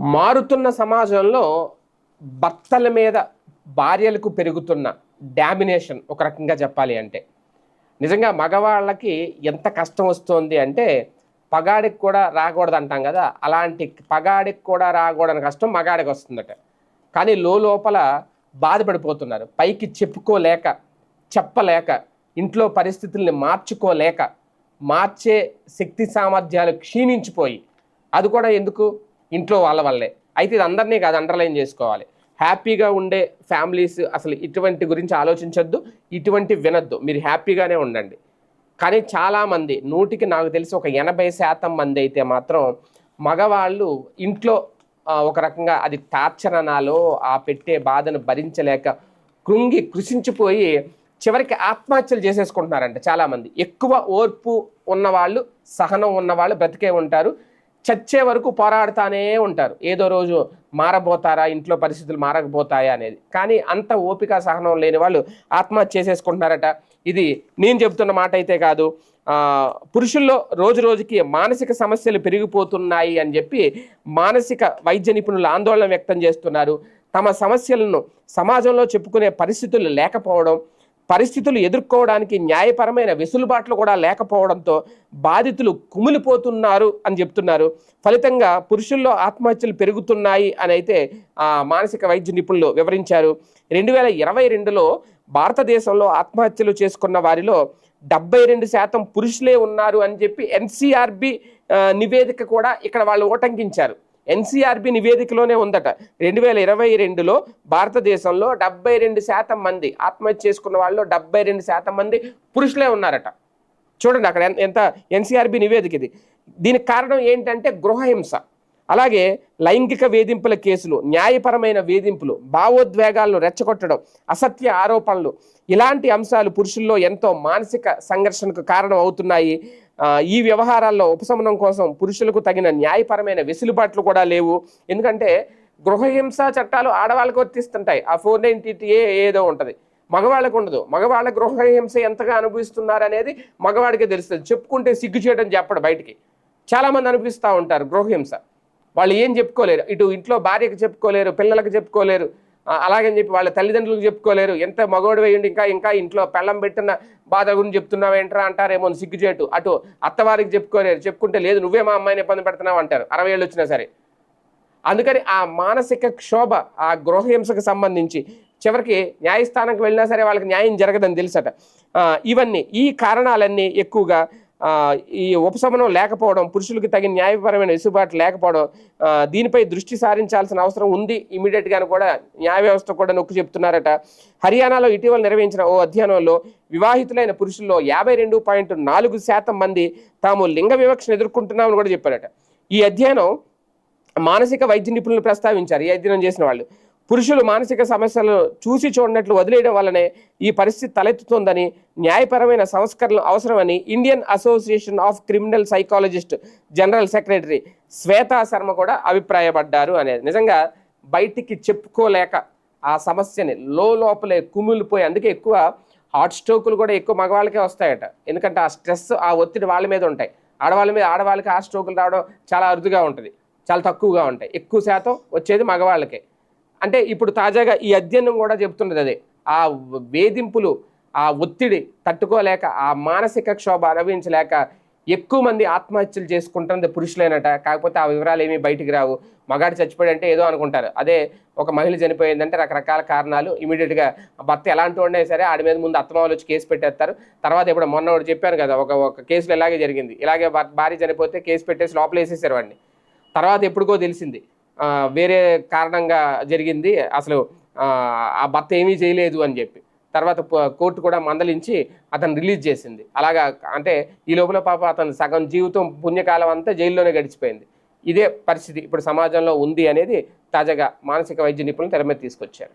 మారుతున్న సమాజంలో భర్తల మీద భార్యలకు పెరుగుతున్న డామినేషన్ ఒక రకంగా చెప్పాలి అంటే. నిజంగా మగవాళ్ళకి ఎంత కష్టం వస్తుంది అంటే పగాడికి కూడా రాకూడదు అంటాం కదా. అలాంటి పగాడికి కూడా రాకూడని కష్టం మగాడికి వస్తుందట. కానీ లోపల బాధపడిపోతున్నారు. పైకి చెప్పుకోలేక చెప్పలేక ఇంట్లో పరిస్థితుల్ని మార్చుకోలేక మార్చే శక్తి సామర్థ్యాలు క్షీణించిపోయి. అది కూడా ఎందుకు? ఇంట్లో వాళ్ళ వల్లే. అయితే ఇది అందరినీ కాదు అండర్లైన్ చేసుకోవాలి. హ్యాపీగా ఉండే ఫ్యామిలీస్ అసలు ఇటువంటి గురించి ఆలోచించొద్దు ఇటువంటి వినొద్దు. మీరు హ్యాపీగానే ఉండండి. కానీ చాలామంది నూటికి నాకు తెలిసి ఒక ఎనభై శాతం మంది అయితే మాత్రం మగవాళ్ళు ఇంట్లో ఒక రకంగా అది టార్చరనాలో ఆ పెట్టే బాధను భరించలేక కృంగి కృషించిపోయి చివరికి ఆత్మహత్యలు చేసేసుకుంటున్నారంట చాలామంది. ఎక్కువ ఓర్పు ఉన్నవాళ్ళు సహనం ఉన్నవాళ్ళు బ్రతికే ఉంటారు. చచ్చే వరకు పోరాడుతానే ఉంటారు. ఏదో రోజు మారబోతారా ఇంట్లో పరిస్థితులు మారకపోతాయా అనేది. కానీ అంత ఓపిక సహనం లేని వాళ్ళు ఆత్మహత్య చేసేసుకుంటున్నారట. ఇది నేను చెబుతున్న మాట అయితే కాదు. పురుషుల్లో రోజు రోజుకి మానసిక సమస్యలు పెరిగిపోతున్నాయి అని చెప్పి మానసిక వైద్య నిపుణులు ఆందోళన వ్యక్తం చేస్తున్నారు. తమ సమస్యలను సమాజంలో చెప్పుకునే పరిస్థితులు లేకపోవడం పరిస్థితులు ఎదుర్కోవడానికి న్యాయపరమైన వెసులుబాట్లు కూడా లేకపోవడంతో బాధితులు కుమిలిపోతున్నారు అని చెప్తున్నారు. ఫలితంగా పురుషుల్లో ఆత్మహత్యలు పెరుగుతున్నాయి అని అయితే ఆ, మానసిక వైద్య నిపుణులు వివరించారు. రెండు వేల ఇరవై రెండులో భారతదేశంలో ఆత్మహత్యలు చేసుకున్న వారిలో డెబ్బై రెండు శాతం పురుషులే ఉన్నారు అని చెప్పి ఎన్సీఆర్బి నివేదిక కూడా ఇక్కడ వాళ్ళు ఓటంకించారు ఎన్సీఆర్బి నివేదికలోనే ఉందట. రెండు వేల ఇరవై రెండులో భారతదేశంలో డెబ్బై రెండు శాతం మంది ఆత్మహత్య చేసుకున్న వాళ్ళు డెబ్బై రెండు శాతం మంది పురుషులే ఉన్నారట. చూడండి అక్కడ ఎంత ఎన్సీఆర్బి నివేదిక ఇది. దీనికి కారణం ఏంటంటే గృహహింస. అలాగే లైంగిక వేధింపుల కేసులు న్యాయపరమైన వేధింపులు భావోద్వేగాలను రెచ్చగొట్టడం అసత్య ఆరోపణలు ఇలాంటి అంశాలు పురుషుల్లో ఎంతో మానసిక సంఘర్షణకు కారణం అవుతున్నాయి. ఈ వ్యవహారాల్లో ఉపశమనం కోసం పురుషులకు తగిన న్యాయపరమైన వెసులుబాట్లు కూడా లేవు. ఎందుకంటే గృహహింస చట్టాలు ఆడవాళ్ళకు వర్తిస్తుంటాయి. ఆ ఫోర్ నైన్టీ ఏదో ఉంటుంది. మగవాళ్ళకు ఉండదు. మగవాళ్ళ గృహహింస ఎంతగా అనుభవిస్తున్నారు అనేది మగవాడికే తెలుస్తుంది. చెప్పుకుంటే సిగ్గు చేయడం చెప్పడు బయటికి. చాలామంది అనిపిస్తూ ఉంటారు గృహహింస. వాళ్ళు ఏం చెప్పుకోలేరు. ఇటు ఇంట్లో భార్యకు చెప్పుకోలేరు పిల్లలకు చెప్పుకోలేరు. అలాగని చెప్పి వాళ్ళ తల్లిదండ్రులకు చెప్పుకోలేరు. ఎంత మగవాడు వేయండి ఇంకా ఇంకా ఇంట్లో పెళ్ళం పెట్టిన బాధ గురించి చెప్తున్నావు ఏంట్రా అంటారేమో సిగ్గుచేటు అటు అత్తవారికి చెప్పుకోలేరు. చెప్పుకుంటే లేదు నువ్వే మా అమ్మాయిని ఇబ్బంది పెడుతున్నావు అంటారు. అరవై ఏళ్ళు వచ్చినా సరే. అందుకని ఆ మానసిక క్షోభ ఆ గృహహింసకు సంబంధించి చివరికి న్యాయస్థానంకి వెళ్ళినా సరే వాళ్ళకి న్యాయం జరగదని తెలుసట. ఇవన్నీ ఈ కారణాలన్నీ ఎక్కువగా ఈ ఉపశమనం లేకపోవడం పురుషులకి తగిన న్యాయపరమైన వెసులుబాటు లేకపోవడం దీనిపై దృష్టి సారించాల్సిన అవసరం ఉంది ఇమీడియట్గాను కూడా. న్యాయ వ్యవస్థ కూడా నొక్కి చెప్తున్నారట. హర్యానాలో ఇటీవల నిర్వహించిన ఓ అధ్యయనంలో వివాహితులైన పురుషుల్లో యాభై రెండు పాయింట్ నాలుగు శాతం మంది తాము లింగ వివక్షను ఎదుర్కొంటున్నామని కూడా చెప్పారట. ఈ అధ్యయనం మానసిక వైద్య నిపుణులు ప్రస్తావించారు. ఈ అధ్యయనం చేసిన వాళ్ళు. పురుషులు మానసిక సమస్యలను చూసి చూడనట్లు వదిలేయడం వల్లనే ఈ పరిస్థితి తలెత్తుతోందని న్యాయపరమైన సంస్కరణలు అవసరమని Indian Association of Criminal Psychologist General Secretary Shweta Sharma కూడా అభిప్రాయపడ్డారు అనేది. నిజంగా బయటికి చెప్పుకోలేక ఆ సమస్యని లో లోపలే కుమిలిపోయి అందుకే ఎక్కువ హార్ట్ స్ట్రోకులు కూడా ఎక్కువ మగవాళ్ళకే వస్తాయట. ఎందుకంటే ఆ స్ట్రెస్ ఆ ఒత్తిడి వాళ్ళ మీద ఉంటాయి. ఆడవాళ్ళ మీద ఆడవాళ్ళకి ఆ స్ట్రోకులు రావడం చాలా అరుదుగా ఉంటుంది. చాలా తక్కువగా ఉంటాయి. ఎక్కువ శాతం వచ్చేది మగవాళ్ళకే. అంటే ఇప్పుడు తాజాగా ఈ అధ్యయనం కూడా చెప్తున్నది అదే. ఆ వేధింపులు ఆ ఒత్తిడి తట్టుకోలేక ఆ మానసిక క్షోభ అనుభవించలేక ఎక్కువ మంది ఆత్మహత్యలు చేసుకుంటుంది పురుషులేనట. కాకపోతే ఆ వివరాలు ఏమీ బయటికి రావు. మగాడు చచ్చిపోయాడంటే ఏదో అనుకుంటారు. అదే ఒక మహిళ చనిపోయిందంటే రకరకాల కారణాలు ఇమీడియట్గా భర్త ఎలాంటి వాడినా సరే ఆడి మీద ముందు అత్తమావలు వచ్చి కేసు పెట్టేస్తారు. తర్వాత ఇప్పుడు మొన్న ఒకటి చెప్పాను కదా ఒక ఒక కేసులో ఇలాగే జరిగింది. ఇలాగే భార్య చనిపోతే కేసు పెట్టేసి లోపల వేసేసారు వాడిని. తర్వాత ఎప్పుడుకో తెలిసింది. వేరే కారణంగా జరిగింది. అసలు ఆ, భర్త ఏమీ చేయలేదు అని చెప్పి. తర్వాత కోర్టు కూడా మందలించి అతను రిలీజ్ చేసింది. అలాగా అంటే ఈ లోపల పాప అతను సగం జీవితం పుణ్యకాలం అంతా జైల్లోనే గడిచిపోయింది. ఇదే పరిస్థితి ఇప్పుడు సమాజంలో ఉంది అనేది తాజాగా మానసిక వైద్య నిపుణులు తెర మీద తీసుకొచ్చారు.